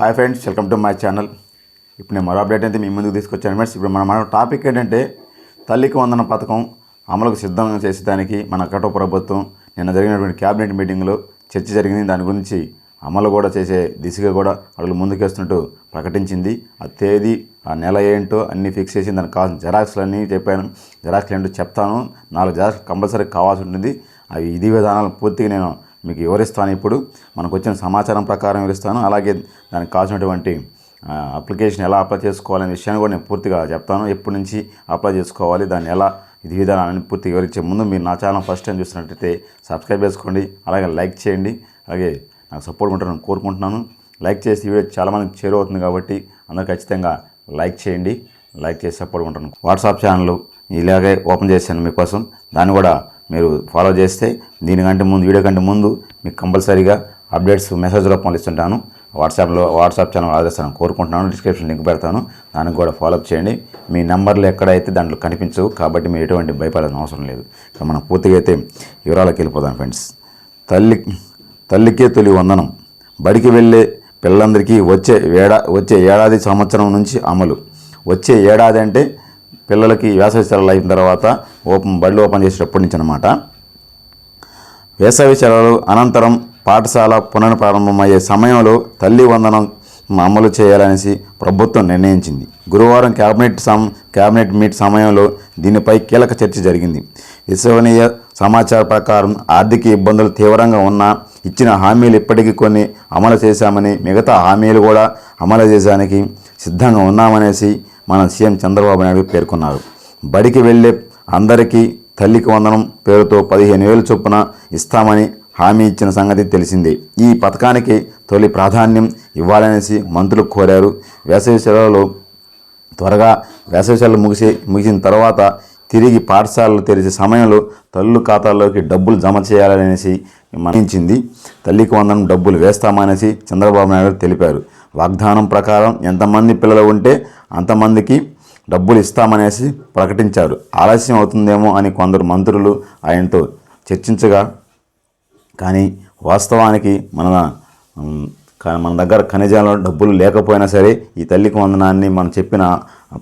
Hi friends welcome to my channel ఇప్పుడు నేను మరో అప్డేట్ అయితే మీ ముందుకు తీసుకొచ్చాను. ఫ్రెండ్స్ ఇప్పుడు మన మన టాపిక్ ఏంటంటే తల్లికి వందన పథకం అమలుకు సిద్ధం చేసేదానికి మన కటో ప్రభుత్వం నిన్న జరిగినటువంటి క్యాబినెట్ మీటింగ్లో చర్చ జరిగింది. దాని గురించి అమలు కూడా చేసే దిశగా కూడా అడుగులు ముందుకేస్తున్నట్టు ప్రకటించింది. ఆ తేదీ ఆ నెల ఏంటో అన్నీ ఫిక్స్ చేసి దానికి కావాల్సిన జెరాక్స్లు అన్నీ చెప్పాను. జెరాక్స్లు ఏంటో చెప్తాను. నాలుగు జెరాక్స్ కంపల్సరీ కావాల్సి ఉంటుంది. అవి ఇది విధానాలు పూర్తిగా నేను మీకు వివరిస్తాను ఇప్పుడు? మనకు వచ్చిన సమాచారం ప్రకారం వివరిస్తాను అలాగే దానికి కావాల్సినటువంటి అప్లికేషన్ ఎలా అప్లై చేసుకోవాలనే విషయాన్ని కూడా నేను పూర్తిగా చెప్తాను. ఎప్పటి నుంచి అప్లై చేసుకోవాలి దాన్ని ఎలా ఇది విధానాన్ని పూర్తిగా వివరించే ముందు మీరు నా ఛానల్ ఫస్ట్ టైం చూసినట్టయితే సబ్స్క్రైబ్ చేసుకోండి. అలాగే లైక్ చేయండి. అలాగే నాకు సపోర్ట్ ఉంటారని కోరుకుంటున్నాను. లైక్ చేసి వీడియో చాలామందికి చేరువవుతుంది కాబట్టి అందరూ ఖచ్చితంగా లైక్ చేయండి. లైక్ చేసి సపోర్ట్ ఉంటాను వాట్సాప్ ఛానల్ ఇలాగే ఓపెన్ చేశాను మీకోసం. దాన్ని కూడా మీరు ఫాలో చేస్తే దీనికంటే ముందు వీడియో కంటే ముందు మీకు కంపల్సరీగా అప్డేట్స్ మెసేజ్ రూపంలో ఇస్తుంటాను వాట్సాప్లో వాట్సాప్ ఛానల్ ఆదేశాలను కోరుకుంటున్నాను. డిస్క్రిప్షన్ లింక్ పెడతాను. దానికి కూడా ఫాలోఅప్ చేయండి. మీ నెంబర్లు ఎక్కడైతే దాంట్లో కనిపించవు కాబట్టి మీరు ఎటువంటి భయపడాల్సిన అవసరం లేదు. మనం పూర్తిగా అయితే వివరాలకు వెళ్ళిపోదాం ఫ్రెండ్స్ తల్లి తల్లికే తొలి వందనం. బడికి వెళ్ళే పిల్లలందరికీ వచ్చే ఏడా వచ్చే ఏడాది సంవత్సరం నుంచి అమలు. వచ్చే ఏడాది అంటే పిల్లలకి వేసవి సెలవులు అయిన తర్వాత ఓపెన్ బళ్ళు ఓపెన్ చేసేటప్పటి నుంచి అనమాట వేసవి సెలవులు అనంతరం పాఠశాల పునఃప్రారంభమయ్యే సమయంలో తల్లి వందనం అమలు చేయాలనేసి ప్రభుత్వం నిర్ణయించింది. గురువారం కేబినెట్ సం కేబినెట్ మీట్ సమయంలో దీనిపై కీలక చర్చ జరిగింది. విశ్వనీయ సమాచార ప్రకారం ఆర్థిక ఇబ్బందులు తీవ్రంగా ఉన్నా ఇచ్చిన హామీలు ఇప్పటికీ కొన్ని అమలు చేశామని మిగతా హామీలు కూడా అమలు చేయడానికి సిద్ధంగా ఉన్నామనేసి మన సీఎం చంద్రబాబు నాయుడు పేర్కొన్నారు. బడికి వెళ్ళే అందరికీ తల్లికి వందనం పేరుతో పదిహేను వేలు చొప్పున ఇస్తామని హామీ ఇచ్చిన సంగతి తెలిసిందే. ఈ పథకానికి తొలి ప్రాధాన్యం ఇవ్వాలనేసి మంత్రులు కోరారు. వేసవి సెలవులు త్వరగా వేసవి సెలవులు ముగిసి ముగిసిన తర్వాత తిరిగి పాఠశాలలు తెరిచే సమయంలో తల్లు ఖాతాల్లోకి డబ్బులు జమ చేయాలనేసి మరణించింది తల్లికి వందనం డబ్బులు వేస్తామనేసి చంద్రబాబు నాయుడు తెలిపారు. వాగ్దానం ప్రకారం ఎంతమంది పిల్లలు ఉంటే అంతమందికి డబ్బులు ఇస్తామనేసి ప్రకటించారు ఆలస్యం అవుతుందేమో అని కొందరు మంత్రులు ఆయనతో చర్చించగా కానీ వాస్తవానికి మన మన దగ్గర ఖనిజాలలో డబ్బులు లేకపోయినా సరే ఈ తల్లికి వందనాన్ని మనం చెప్పిన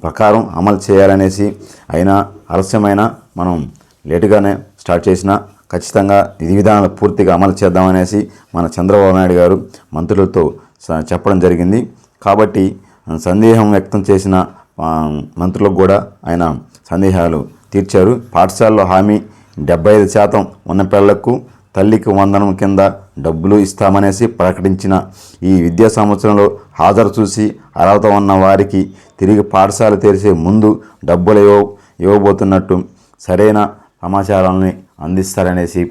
ప్రకారం అమలు చేయాలనేసి అయినా ఆలస్యమైనా మనం లేటుగానే స్టార్ట్ చేసినా ఖచ్చితంగా విధి విధానాలు పూర్తిగా అమలు చేద్దామనేసి మన చంద్రబాబు నాయుడు గారు మంత్రులతో చెప్పడం జరిగింది. కాబట్టి సందేహం వ్యక్తం చేసిన మంత్రులకు కూడా ఆయన సందేహాలు తీర్చారు. పాఠశాలలో హామీ డెబ్బై ఐదు శాతం ఉన్న పిల్లలకు తల్లికి వందనం కింద డబ్బులు ఇస్తామనేసి ప్రకటించిన ఈ విద్యా సంవత్సరంలో హాజరు చూసి అర్హత ఉన్న వారికి తిరిగి పాఠశాల తెరిచే ముందు డబ్బులు ఇవ్వ ఇవ్వబోతున్నట్టు సరైన సమాచారాన్ని అందిస్తారనేసి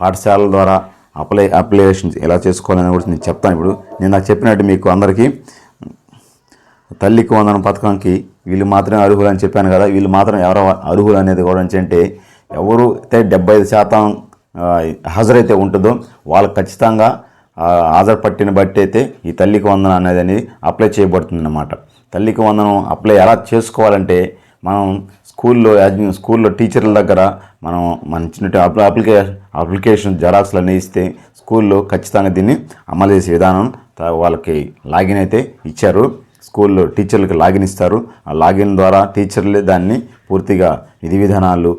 పాఠశాలల ద్వారా అప్లై అప్లికేషన్ ఎలా చేసుకోవాలని కూడా నేను చెప్తాను. ఇప్పుడు నేను నాకు చెప్పినట్టు మీకు అందరికీ తల్లికి వందన పథకానికి వీళ్ళు మాత్రమే అర్హులు అని చెప్పాను కదా వీళ్ళు మాత్రం ఎవరు అర్హులు అనేది కూడా అంటే ఎవరు అయితే డెబ్బై ఐదు శాతం హాజరైతే ఉంటుందో వాళ్ళకి ఖచ్చితంగా హాజరు పట్టిన బట్టి అయితే ఈ తల్లికి వందనం అనేది అనేది అప్లై చేయబడుతుందన్నమాట. తల్లికి వందనం అప్లై ఎలా చేసుకోవాలంటే మనం స్కూల్లో స్కూల్లో టీచర్ల దగ్గర మనం మన చిన్న అప్లి- అప్లికేషన్ అప్లికేషన్ జెరాక్స్లు అన్నీ ఇస్తే స్కూల్లో ఖచ్చితంగా దీన్ని అమలు చేసే విధానం వాళ్ళకి లాగిన్ అయితే ఇచ్చారు. స్కూల్లో టీచర్లకు లాగిన్ ఇస్తారు. ఆ లాగిన్ ద్వారా టీచర్లే దాన్ని పూర్తిగా విధి విధానాలు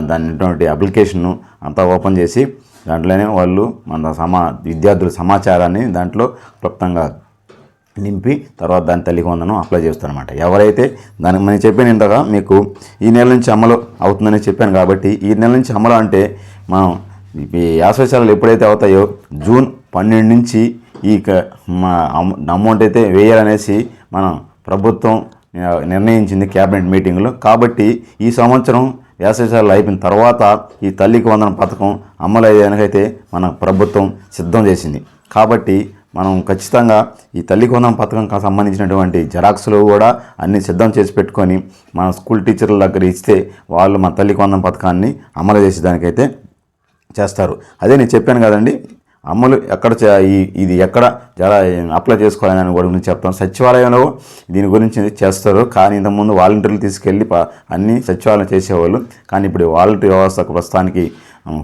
దాని అప్లికేషన్ను అంతా ఓపెన్ చేసి దాంట్లోనే వాళ్ళు మన సమా విద్యార్థుల సమాచారాన్ని దాంట్లో క్లుప్తంగా నింపి తర్వాత దాని తల్లికి అప్లై చేస్తారనమాట ఎవరైతే దానికి నేను చెప్పాను ఇంతగా మీకు ఈ నెల నుంచి అమలు అవుతుందని చెప్పాను కాబట్టి ఈ నెల నుంచి అమలు అంటే మనం ఈ యాభై ఎప్పుడైతే అవుతాయో జూన్ పన్నెండు నుంచి ఈ అమౌంట్ అయితే వేయాలనేసి మనం ప్రభుత్వం నిర్ణయించింది క్యాబినెట్ మీటింగ్లో. కాబట్టి ఈ సంవత్సరం వేసవిశాలు అయిపోయిన తర్వాత ఈ తల్లికి వందన పథకం అమలు అయ్యేదానికైతే మన ప్రభుత్వం సిద్ధం చేసింది. కాబట్టి మనం ఖచ్చితంగా ఈ తల్లి కొందం పథకం సంబంధించినటువంటి జెరాక్స్లు కూడా అన్ని సిద్ధం చేసి పెట్టుకొని మన స్కూల్ టీచర్ల దగ్గర ఇస్తే వాళ్ళు మన తల్లి కొందం పథకాన్ని అమలు చేసేదానికైతే చేస్తారు. అదే నేను చెప్పాను కదండి అమలు ఎక్కడ చే- ఇది ఎక్కడ జరా అప్లై చేసుకోవాలని దాని కూడా గురించి చెప్తాను సచివాలయంలో దీని గురించి చేస్తారు. కానీ ఇంతకుముందు వాలంటీర్లు తీసుకెళ్ళి అన్ని సచివాలయం చేసేవాళ్ళు. కానీ ఇప్పుడు వాలంటీర్ వ్యవస్థ ప్రస్తుతానికి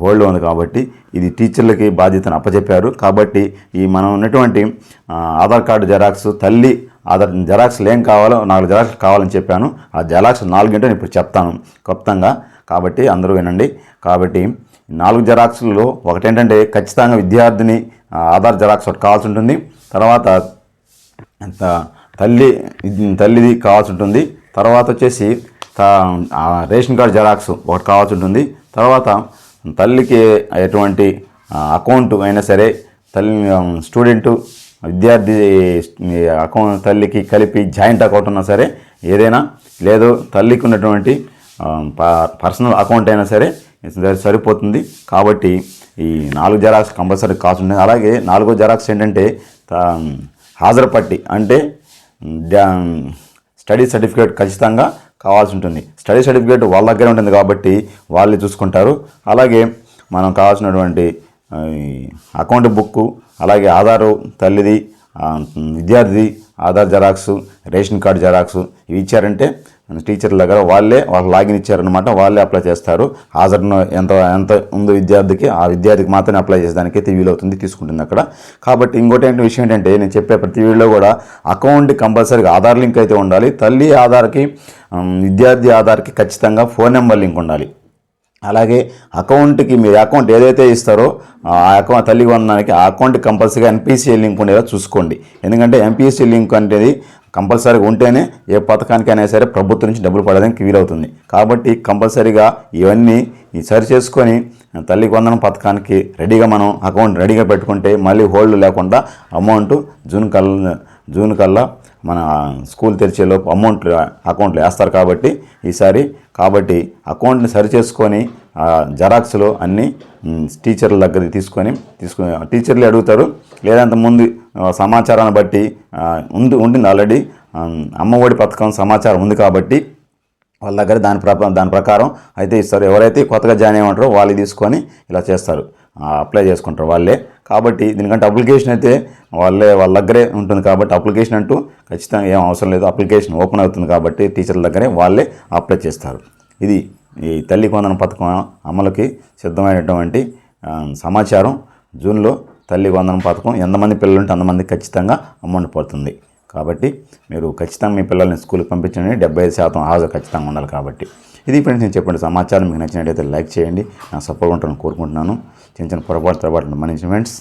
హోల్డ్ ఉంది కాబట్టి ఇది టీచర్లకి బాధ్యతను అప్పచెప్పారు కాబట్టి ఈ మనం ఉన్నటువంటి ఆధార్ కార్డు జెరాక్స్ తల్లి ఆధార్ జెరాక్స్లు ఏం కావాలో నాలుగు జెరాక్స్ కావాలని చెప్పాను. ఆ జెరాక్స్ నాలుగింటో నేను ఇప్పుడు చెప్తాను. క్లుప్తంగా. కాబట్టి అందరూ వినండి. కాబట్టి నాలుగు జెరాక్స్లలో ఒకటేంటంటే ఖచ్చితంగా విద్యార్థిని ఆధార్ జెరాక్స్ ఒకటి కావాల్సి ఉంటుంది. తర్వాత తల్లి తల్లిది కావాల్సి ఉంటుంది. తర్వాత వచ్చేసి రేషన్ కార్డు జెరాక్స్ ఒకటి కావాల్సి ఉంటుంది. తర్వాత తల్లికి ఎటువంటి అకౌంట్ అయినా సరే తల్లి స్టూడెంట్ విద్యార్థి అకౌంట్ తల్లికి కలిపి జాయింట్ అకౌంట్ ఉన్నా సరే ఏదైనా లేదు తల్లికి ఉన్నటువంటి ప- పర్సనల్ అకౌంట్ అయినా సరే సరిపోతుంది. కాబట్టి ఈ నాలుగు జెరాక్స్ కంపల్సరీ కాస్ట్ ఉంటుంది. అలాగే నాలుగో జెరాక్స్ ఏంటంటే హాజరుపట్టి హాజరు అంటే స్టడీ సర్టిఫికేట్ ఖచ్చితంగా కావాల్సి ఉంటుంది. స్టడీ సర్టిఫికేట్ వాళ్ళ దగ్గర ఉంటుంది కాబట్టి వాళ్ళే చూసుకుంటారు. అలాగే మనం కావాల్సినటువంటి అకౌంట్ బుక్ అలాగే ఆధారు తల్లిది విద్యార్థి Aadhaar xerox ration card xerox ఇవి ఇచ్చారంటే టీచర్ల దగ్గర వాళ్ళే వాళ్ళు లాగిన్ ఇచ్చారనమాట వాళ్ళే అప్లై చేస్తారు. హాజరును ఎంత ఎంత ఉందో విద్యార్థికి ఆ విద్యార్థికి మాత్రమే అప్లై చేసేదానికి అయితే వీలవుతుంది తీసుకుంటుంది అక్కడ. కాబట్టి ఇంకోటి ఏంటి విషయం ఏంటంటే నేను చెప్పే ప్రతి వీడియోలో కూడా అకౌంట్ కంపల్సరీగా ఆధార్ లింక్ అయితే ఉండాలి. తల్లి ఆధార్కి విద్యార్థి ఆధార్కి ఖచ్చితంగా ఫోన్ నెంబర్ లింక్ ఉండాలి. అలాగే అకౌంట్కి మీ అకౌంట్ ఏదైతే ఇస్తారో ఆ అకౌంట్ తల్లి వందనానికి ఆ అకౌంట్ కంపల్సరీగా ఎంపీసీ లింక్ ఉండేలా చూసుకోండి. ఎందుకంటే ఎంపీసీ లింక్ అనేది కంపల్సరీగా ఉంటేనే ఏ పథకానికైనా సరే ప్రభుత్వం నుంచి డబ్బులు పడడానికి వీలవుతుంది. కాబట్టి కంపల్సరీగా ఇవన్నీ సరి చేసుకొని తల్లి వందనం పథకానికి రెడీగా మనం అకౌంట్ రెడీగా పెట్టుకుంటే మళ్ళీ హోల్డ్ లేకుండా అమౌంట్ జూన్ కల్ జూన్ కల్లా మన స్కూల్ తెరిచేలోపు అమౌంట్ అకౌంట్లో వేస్తారు కాబట్టి ఈసారి కాబట్టి అకౌంట్ని సరిచేసుకొని చేసుకొని అన్నీ టీచర్ల దగ్గర తీసుకొని తీసుకొని టీచర్లు అడుగుతారు. లేదంత ముందు సమాచారాన్ని బట్టి ఉంది ఉంటుంది ఆల్రెడీ అమ్మఒడి పథకం సమాచారం ఉంది కాబట్టి వాళ్ళ దగ్గర దాని ప్ర దాని ప్రకారం అయితే ఇస్తారు ఎవరైతే కొత్తగా జాయిన్ అయ్యమంటారో వాళ్ళు తీసుకొని ఇలా చేస్తారు. అప్లై చేసుకుంటారు వాళ్ళే. కాబట్టి దీనికంటే అప్లికేషన్ అయితే వాళ్ళే వాళ్ళ దగ్గరే ఉంటుంది కాబట్టి అప్లికేషన్ అంటూ ఖచ్చితంగా ఏం అవసరం లేదు. అప్లికేషన్ ఓపెన్ అవుతుంది కాబట్టి టీచర్ల దగ్గరే వాళ్ళే అప్లై చేస్తారు. ఇది ఈ తల్లి కొందన పథకం అమలుకి సిద్ధమైనటువంటి సమాచారం. జూన్లో తల్లి వందన పథకం ఎంతమంది పిల్లలు ఉంటే ఖచ్చితంగా అమౌంట్ పడుతుంది. కాబట్టి మీరు ఖచ్చితంగా మీ పిల్లల్ని స్కూల్కి పంపించండి. డెబ్బై ఐదు శాతం హాజరు ఖచ్చితంగా ఉండాలి కాబట్టి. ఇది ఫ్రెండ్స్ నేను చెప్పండి సమాచారం. మీకు నచ్చినట్టయితే లైక్ చేయండి. నా సపోర్ట్ ఉంటాను కోరుకుంటున్నాను. చిన్న చిన్న పొరపాటు పొరపాటు మన్నించి ఫ్రెండ్స్